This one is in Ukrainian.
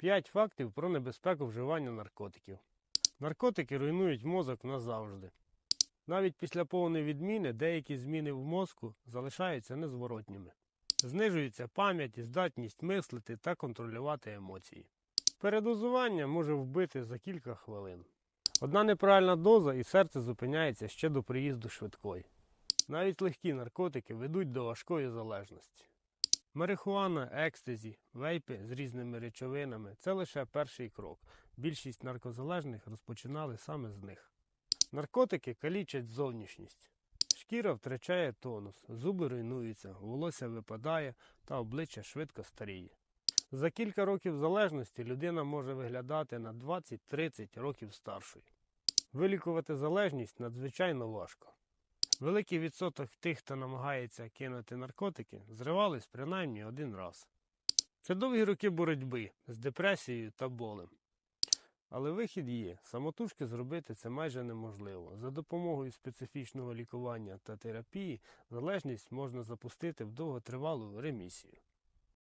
5 фактів про небезпеку вживання наркотиків. Наркотики руйнують мозок назавжди. Навіть після повної відміни деякі зміни в мозку залишаються незворотніми. Знижується пам'ять і здатність мислити та контролювати емоції. Передозування може вбити за кілька хвилин. Одна неправильна доза і серце зупиняється ще до приїзду швидкої. Навіть легкі наркотики ведуть до важкої залежності. Марихуана, екстазі, вейпи з різними речовинами це лише перший крок. Більшість наркозалежних розпочинали саме з них. Наркотики калічать зовнішність. Шкіра втрачає тонус, зуби руйнуються, волосся випадає та обличчя швидко старіє. За кілька років залежності людина може виглядати на 20-30 років старшою. Вилікувати залежність надзвичайно важко. Великий відсоток тих, хто намагається кинути наркотики, зривались принаймні один раз. Це довгі роки боротьби з депресією та болем. Але вихід є. Самотужки зробити це майже неможливо. За допомогою специфічного лікування та терапії залежність можна запустити в довготривалу ремісію.